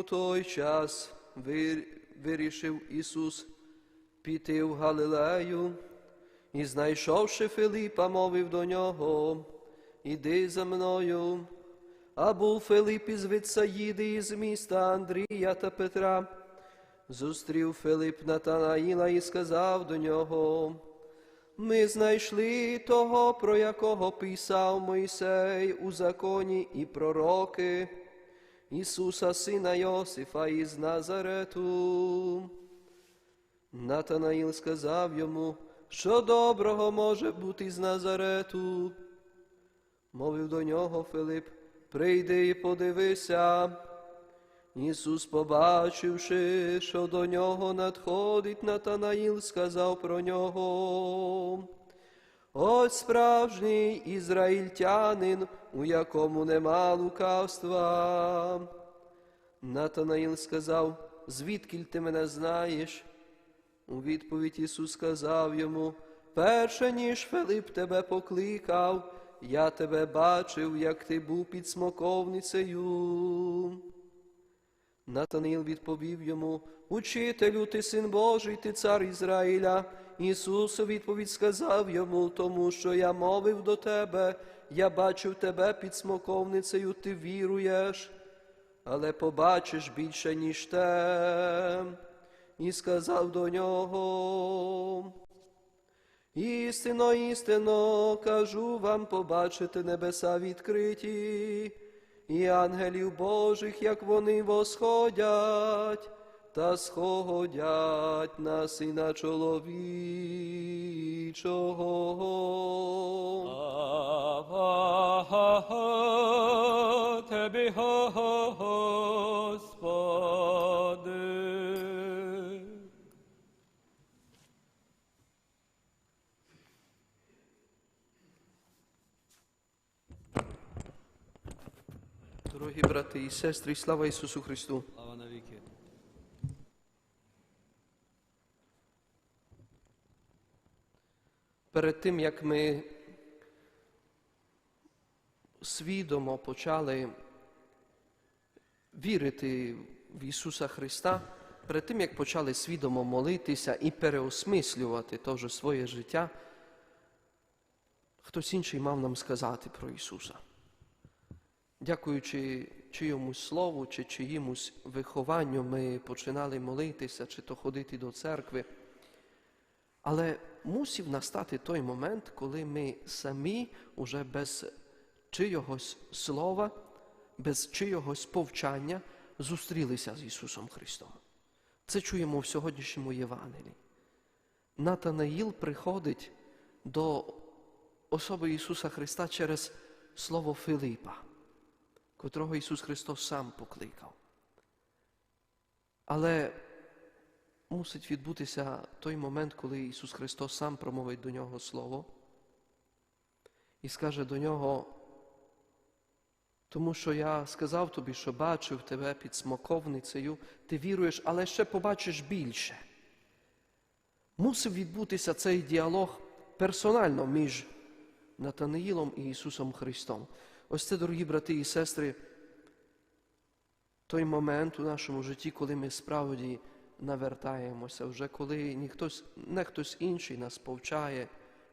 у той час вирішив Ісус піти в Галилею, і, знайшовши Филипа, мовив до нього, Іди за мною. А був Филип із Витсаїди, із міста Андрія та Петра. Зустрів Филип Натанаїла і сказав до нього, ми знайшли того, про якого писав Мойсей у законі і пророки, Ісуса, сина Йосифа із Назарету. Натанаїл сказав йому, що доброго може бути з Назарету. Мовив до нього Филип, прийди і подивися. Ісус, побачивши, що до нього надходить Натанаїл, сказав про нього. Ось справжній ізраїльтянин, у якому нема лукавства. Натанаїл сказав, звідки ти мене знаєш? У відповідь Ісус сказав йому, перше ніж Филип тебе покликав, я тебе бачив, як ти був під смоковницею. Натаніл відповів йому, Учителю, ти син Божий, ти цар Ізраїля. Ісус у відповідь сказав йому, тому що я мовив до тебе, я бачив тебе під смоковницею, ти віруєш, але побачиш більше, ніж те. І сказав до нього. Істинно, істинно, кажу вам, побачите небеса відкриті, і ангелів Божих, як вони восходять, та сходять на сина чоловічого. Господи. Дорогі брати і сестри, слава Ісусу Христу! Слава навіки. Перед тим, як ми свідомо почали вірити в Ісуса Христа, перед тим, як почали свідомо молитися і переосмислювати теж своє життя, хтось інший мав нам сказати про Ісуса. Дякуючи чиємусь слову чи чиїмусь вихованню, ми починали молитися, чи то ходити до церкви. Але мусив настати той момент, коли ми самі уже без чийогось слова, без чийогось повчання зустрілися з Ісусом Христом. Це чуємо в сьогоднішньому Євангелії. Натанаїл приходить до особи Ісуса Христа через слово Филипа, котрого Ісус Христос сам покликав. Але мусить відбутися той момент, коли Ісус Христос сам промовить до нього Слово і скаже до нього, тому що я сказав тобі, що бачив тебе під смоковницею, ти віруєш, але ще побачиш більше. Мусив відбутися цей діалог персонально між Натанаїлом і Ісусом Христом. Ось це, дорогі брати і сестри, той момент у нашому житті, коли ми справді навертаємося, вже коли ніхтось, не хтось інший нас повчає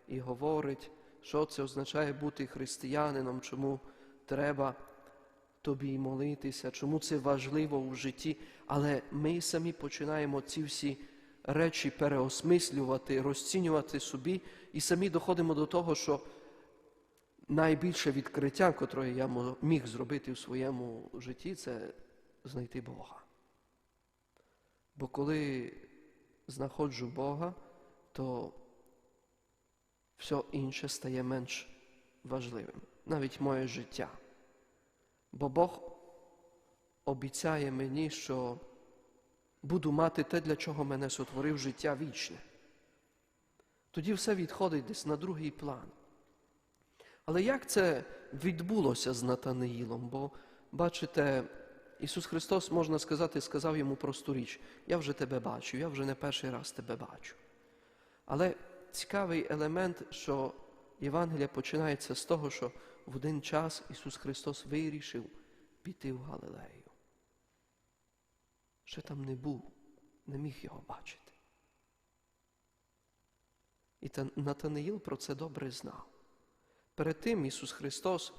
і говорить, що це означає бути християнином, чому треба тобі молитися, чому це важливо у житті, але ми самі починаємо ці всі речі переосмислювати, розцінювати собі, і самі доходимо до того, що найбільше відкриття, котре я міг зробити в своєму житті, це знайти Бога. Бо коли знаходжу Бога, то все інше стає менш важливим, навіть моє життя. Бо Бог обіцяє мені, що буду мати те, для чого мене сотворив життя вічне. Тоді все відходить десь на другий план. Але як це відбулося з Натанаїлом? Бо, бачите, Ісус Христос, можна сказати, сказав йому просту річ: Я вже тебе бачу, я вже не перший раз тебе бачу. Але цікавий елемент, що Євангелія починається з того, що в один час Ісус Христос вирішив піти в Галилею. ще там не був, не міг його бачити. І та Натанаїл про це добре знав. Перед тим Ісус Христос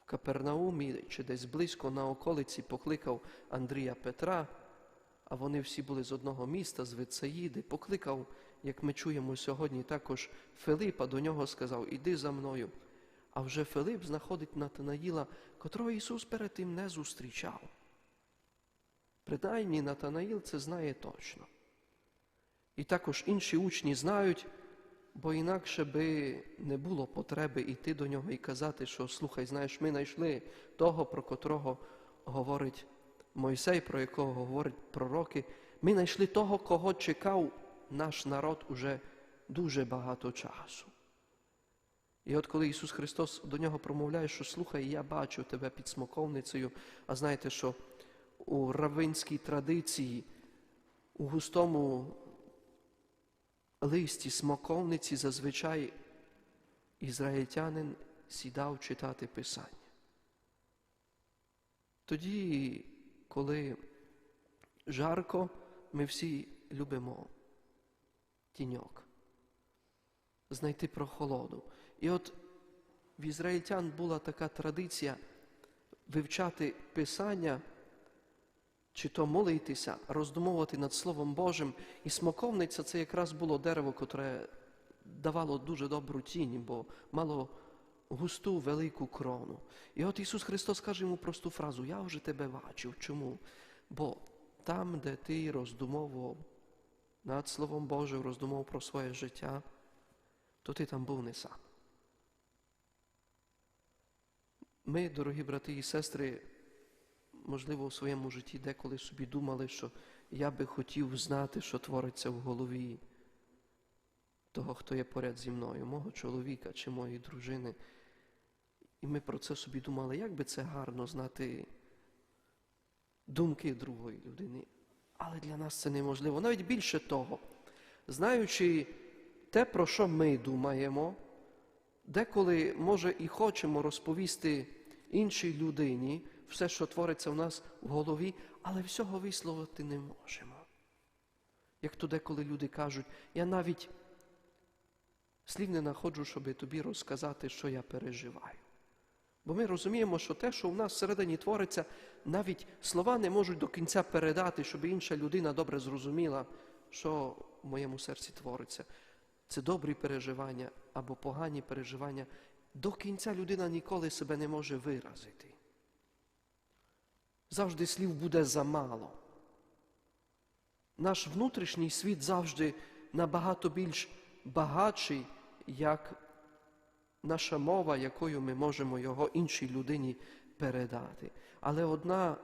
в Капернаумі чи десь близько на околиці покликав Андрія Петра, а вони всі були з одного міста, з Вицаїди, покликав, як ми чуємо сьогодні, також Филипа до нього сказав, іди за мною. А вже Филип знаходить Натанаїла, котрого Ісус перед тим не зустрічав. Принаймні Натанаїл це знає точно. І також інші учні знають, бо інакше би не було потреби йти до нього і казати, що слухай, знаєш, ми знайшли того, про котрого говорить Мойсей, про якого говорять пророки. Ми знайшли того, кого чекав наш народ уже дуже багато часу. І от коли Ісус Христос до нього промовляє, що слухай, я бачу тебе під смоковницею, а знаєте, що у равинській традиції, у густому листі смоковниці зазвичай ізраїльтянин сідав читати Писання. Тоді, коли жарко, ми всі любимо тіньок, знайти прохолоду. І от в ізраїльтян була така традиція вивчати Писання, чи то молитися, роздумовувати над Словом Божим. І смоковниця це якраз було дерево, котре давало дуже добру тінь, бо мало густу велику крону. І от Ісус Христос каже йому просту фразу: Я вже тебе бачив. Чому? Бо там, де ти роздумовував над Словом Божим, роздумував про своє життя, то ти там був не сам. Ми, дорогі брати і сестри, можливо, у своєму житті деколи собі думали, що я би хотів знати, що твориться в голові того, хто є поряд зі мною, мого чоловіка чи моєї дружини. І ми про це собі думали, як би це гарно знати думки другої людини. Але для нас це неможливо. Навіть більше того, знаючи те, про що ми думаємо, деколи, може, і хочемо розповісти іншій людині все, що твориться в нас в голові, але всього висловити не можемо. Як то деколи люди кажуть, я навіть слів не знаходжу, щоб тобі розказати, що я переживаю. Бо ми розуміємо, що те, що в нас всередині твориться, навіть слова не можуть до кінця передати, щоб інша людина добре зрозуміла, що в моєму серці твориться. Це добрі переживання або погані переживання. До кінця людина ніколи себе не може виразити. Завжди слів буде замало. Наш внутрішній світ завжди набагато більш багатший, як наша мова, якою ми можемо його іншій людині передати. Але одна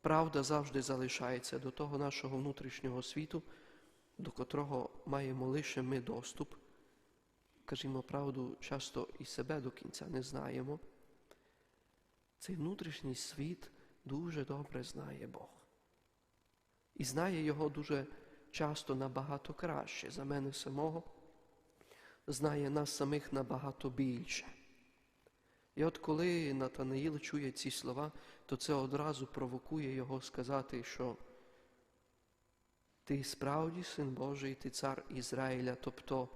правда завжди залишається до того нашого внутрішнього світу, до котрого маємо лише ми доступ. Кажімо правду, часто і себе до кінця не знаємо. Цей внутрішній світ дуже добре знає Бог. І знає його дуже часто набагато краще за мене самого, знає нас самих набагато більше. І от коли Натанаїл чує ці слова, то це одразу провокує його сказати, що ти справді син Божий, ти цар Ізраїля, тобто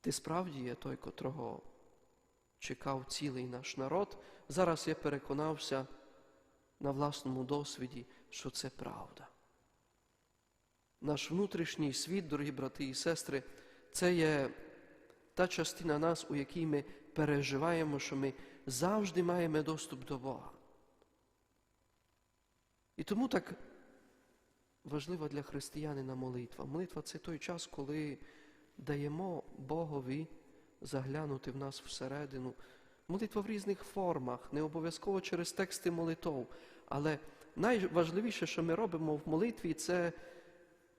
ти справді є той, котрого чекав цілий наш народ. Зараз я переконався на власному досвіді, що це правда. Наш внутрішній світ, дорогі брати і сестри, це є та частина нас, у якій ми переживаємо, що ми завжди маємо доступ до Бога. І тому так важлива для християнина молитва. Молитва це той час, коли даємо Богові заглянути в нас всередину. Молитва в різних формах, не обов'язково через тексти молитов. Але найважливіше, що ми робимо в молитві, це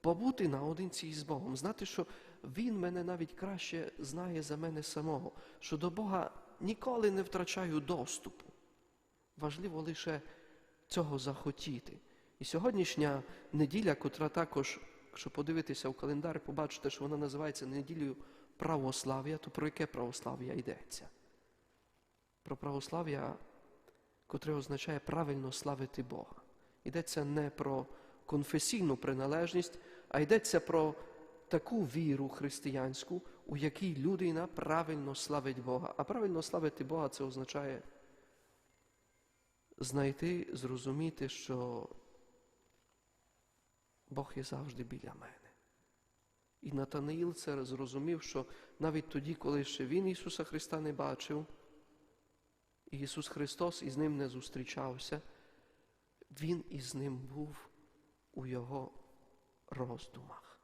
побути наодинці із Богом, знати, що Він мене навіть краще знає за мене самого, що до Бога ніколи не втрачаю доступу. Важливо лише цього захотіти. І сьогоднішня неділя, котра також, якщо подивитися в календар, побачите, що вона називається неділею православ'я, то про яке православ'я йдеться? Про православ'я котре означає правильно славити Бога. Йдеться не про конфесійну приналежність, а йдеться про таку віру християнську, у якій людина правильно славить Бога. А правильно славити Бога це означає знайти, зрозуміти, що Бог є завжди біля мене. І Натанаїл це зрозумів, що навіть тоді, коли ще він Ісуса Христа не бачив, і Ісус Христос із ним не зустрічався, Він із ним був у Його роздумах.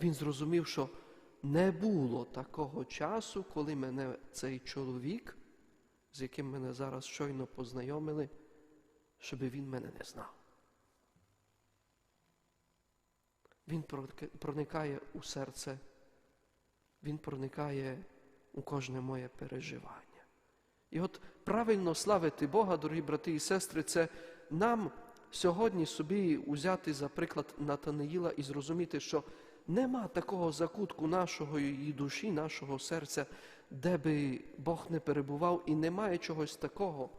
Він зрозумів, що не було такого часу, коли мене цей чоловік, з яким мене зараз щойно познайомили, щоб він мене не знав. Він проникає у серце, він проникає у кожне моє переживання. І от правильно славити Бога, дорогі брати і сестри, це нам сьогодні собі узяти за приклад Натанаїла і зрозуміти, що нема такого закутку нашої душі, нашого серця, де би Бог не перебував, і немає чогось такого,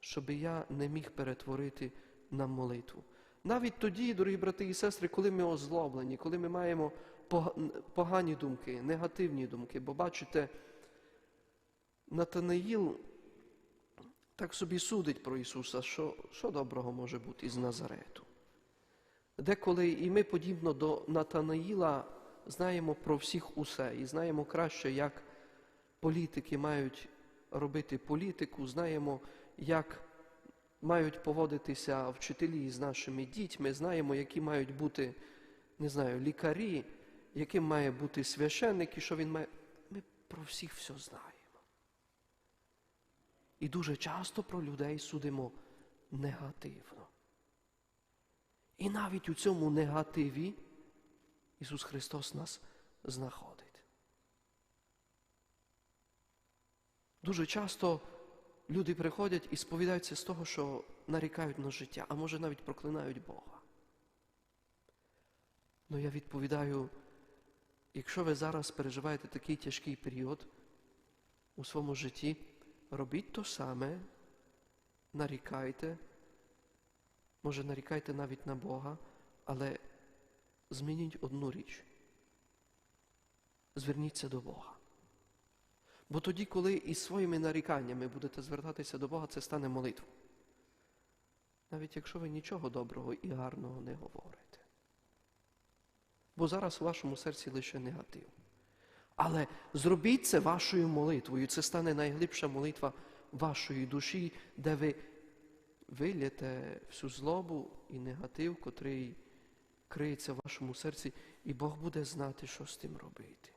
щоб я не міг перетворити на молитву. Навіть тоді, дорогі брати і сестри, коли ми озлоблені, коли ми маємо погані думки, негативні думки, бо бачите, Натанаїл так собі судить про Ісуса, що, що доброго може бути із Назарету. Деколи і ми, подібно до Натанаїла, знаємо про всіх усе і знаємо краще, як політики мають робити політику, знаємо, як мають поводитися вчителі з нашими дітьми, знаємо, які мають бути, не знаю, лікарі, яким має бути священник і що він має. Ми про всіх все знаємо. І дуже часто про людей судимо негативно. І навіть у цьому негативі Ісус Христос нас знаходить. Дуже часто люди приходять і сповідаються з того, що нарікають на життя, а може навіть проклинають Бога. Ну я відповідаю, якщо ви зараз переживаєте такий тяжкий період у своєму житті, робіть то саме, нарікайте, може нарікайте навіть на Бога, але змініть одну річ. Зверніться до Бога. Бо тоді, коли із своїми наріканнями будете звертатися до Бога, це стане молитвою. Навіть якщо ви нічого доброго і гарного не говорите. Бо зараз у вашому серці лише негатив. Але зробіть це вашою молитвою. Це стане найглибша молитва вашої душі, де ви вилєте всю злобу і негатив, котрий криється в вашому серці, і Бог буде знати, що з тим робити.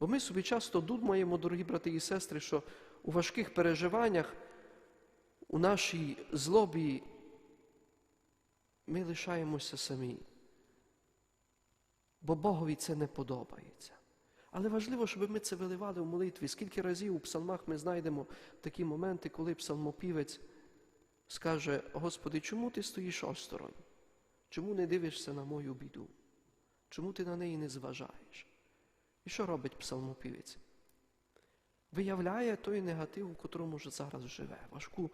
Бо ми собі часто думаємо, дорогі брати і сестри, що у важких переживаннях, у нашій злобі ми лишаємося самі. Бо Богові це не подобається. Але важливо, щоб ми це виливали в молитві. Скільки разів у псалмах ми знайдемо такі моменти, коли псалмопівець скаже, Господи, чому ти стоїш осторонь? Чому не дивишся на мою біду? Чому ти на неї не зважаєш? І що робить псалмопівець? Виявляє той негатив, у котрому вже зараз живе, важку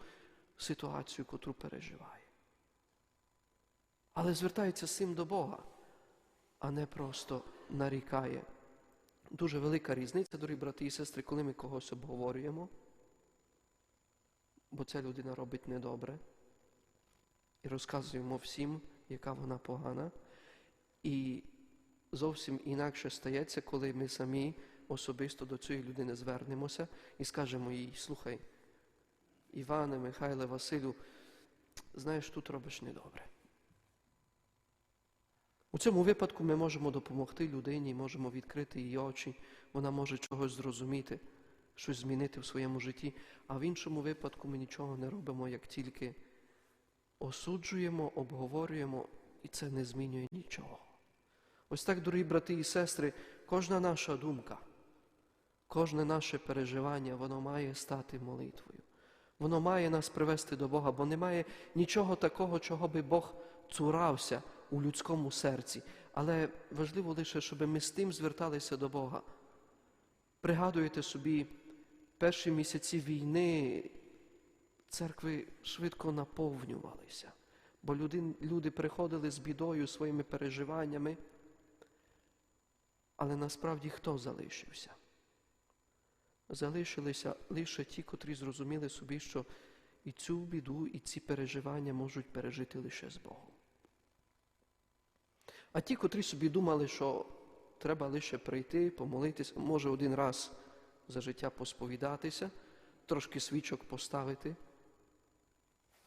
ситуацію, котру переживає. Але звертається з до Бога, а не просто нарікає. Дуже велика різниця, дорогі брати і сестри, коли ми когось обговорюємо, бо ця людина робить недобре, і розказуємо всім, яка вона погана. І зовсім інакше стається, коли ми самі особисто до цієї людини звернемося і скажемо їй, слухай, Іване, Михайле, Василю, знаєш, тут робиш недобре. У цьому випадку ми можемо допомогти людині, можемо відкрити її очі, вона може чогось зрозуміти, щось змінити в своєму житті, а в іншому випадку ми нічого не робимо, як тільки осуджуємо, обговорюємо, і це не змінює нічого. Ось так, дорогі брати і сестри, кожна наша думка, кожне наше переживання, воно має стати молитвою. Воно має нас привести до Бога, бо немає нічого такого, чого би Бог цурався у людському серці. Але важливо лише, щоб ми з тим зверталися до Бога. Пригадуєте собі перші місяці війни церкви швидко наповнювалися, бо люди, люди приходили з бідою, своїми переживаннями. Але насправді хто залишився? Залишилися лише ті, котрі зрозуміли собі, що і цю біду, і ці переживання можуть пережити лише з Богом. А ті, котрі собі думали, що треба лише прийти, помолитися, може один раз за життя посповідатися, трошки свічок поставити,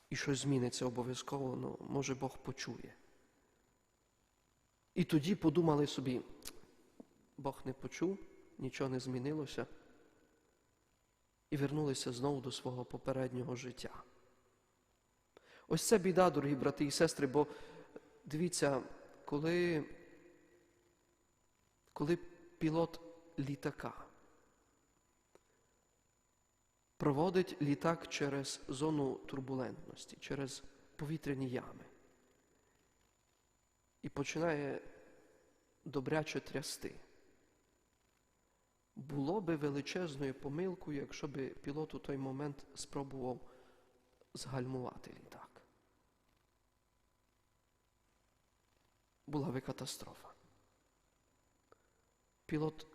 і щось зміниться обов'язково, ну, може Бог почує. І тоді подумали собі, Бог не почув, нічого не змінилося, і вернулися знову до свого попереднього життя. Ось це біда, дорогі брати і сестри, бо дивіться, коли, коли пілот літака проводить літак через зону турбулентності, через повітряні ями і починає добряче трясти. Було би величезною помилкою, якщо би пілот у той момент спробував згальмувати літак. Була би катастрофа. Пілот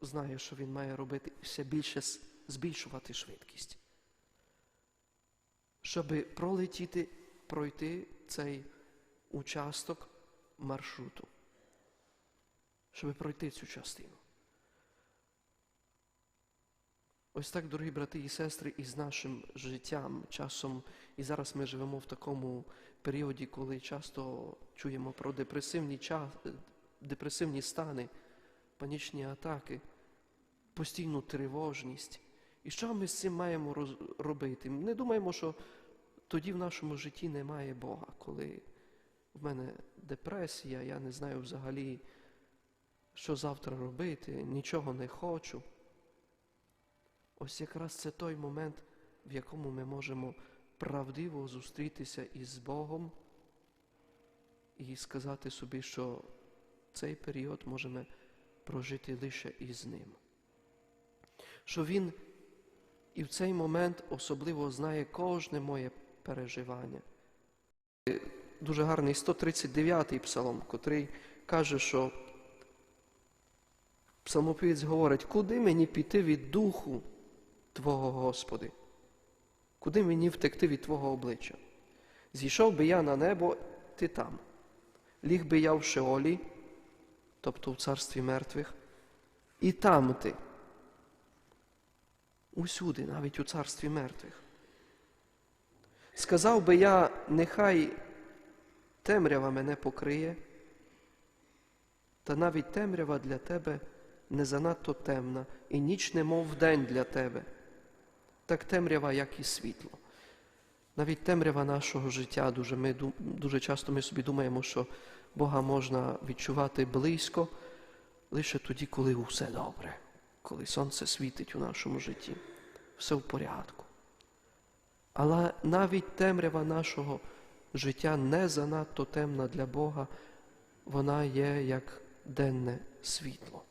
знає, що він має робити все більше збільшувати швидкість, щоб пролетіти, пройти цей участок маршруту, щоб пройти цю частину. Ось так, дорогі брати і сестри, і з нашим життям, часом, і зараз ми живемо в такому періоді, коли часто чуємо про депресивні, ча... депресивні стани, панічні атаки, постійну тривожність. І що ми з цим маємо робити? Не думаємо, що тоді в нашому житті немає Бога, коли в мене депресія, я не знаю взагалі, що завтра робити, нічого не хочу. Ось якраз це той момент, в якому ми можемо правдиво зустрітися із Богом і сказати собі, що цей період можемо прожити лише із Ним. Що Він і в цей момент особливо знає кожне моє переживання. Дуже гарний 139-й псалом, котрий каже, що псалмопівець говорить, куди мені піти від духу Твого Господи? Куди мені втекти від Твого обличчя? Зійшов би я на небо, ти там. Ліг би я в Шеолі, тобто в царстві мертвих, і там ти. Усюди, навіть у царстві мертвих. Сказав би я, нехай темрява мене покриє, та навіть темрява для тебе не занадто темна, і ніч немов день для тебе, так темрява, як і світло. Навіть темрява нашого життя, дуже, ми, дуже часто ми собі думаємо, що Бога можна відчувати близько лише тоді, коли усе добре, коли сонце світить у нашому житті, все в порядку. Але навіть темрява нашого життя не занадто темна для Бога, вона є як денне світло.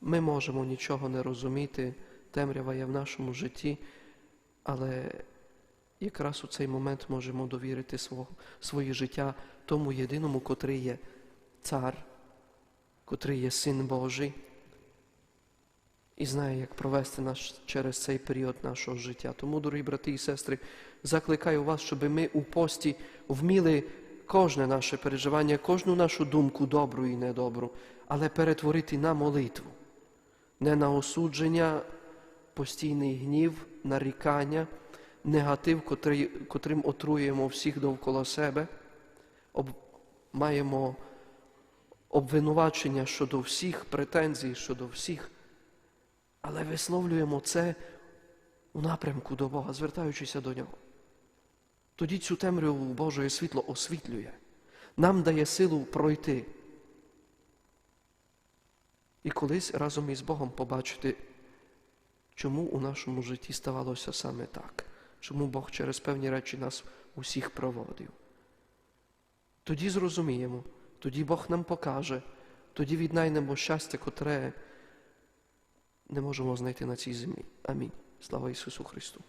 Ми можемо нічого не розуміти, темрява є в нашому житті, але якраз у цей момент можемо довірити свого, своє життя тому єдиному, котрий є цар, котрий є син Божий, і знає, як провести нас через цей період нашого життя. Тому, дорогі брати і сестри, закликаю вас, щоб ми у пості вміли кожне наше переживання, кожну нашу думку, добру і недобру, але перетворити на молитву, не на осудження, постійний гнів, нарікання, негатив, котрий, котрим отруємо всіх довкола себе, об, маємо обвинувачення щодо всіх, претензій щодо всіх, але висловлюємо це у напрямку до Бога, звертаючися до Нього. Тоді цю темряву Божої світло освітлює, нам дає силу пройти. І колись разом із Богом побачити, чому у нашому житті ставалося саме так, чому Бог через певні речі нас усіх проводив. Тоді зрозуміємо, тоді Бог нам покаже, тоді віднайдемо щастя, котре не можемо знайти на цій землі. Амінь. Слава Ісусу Христу!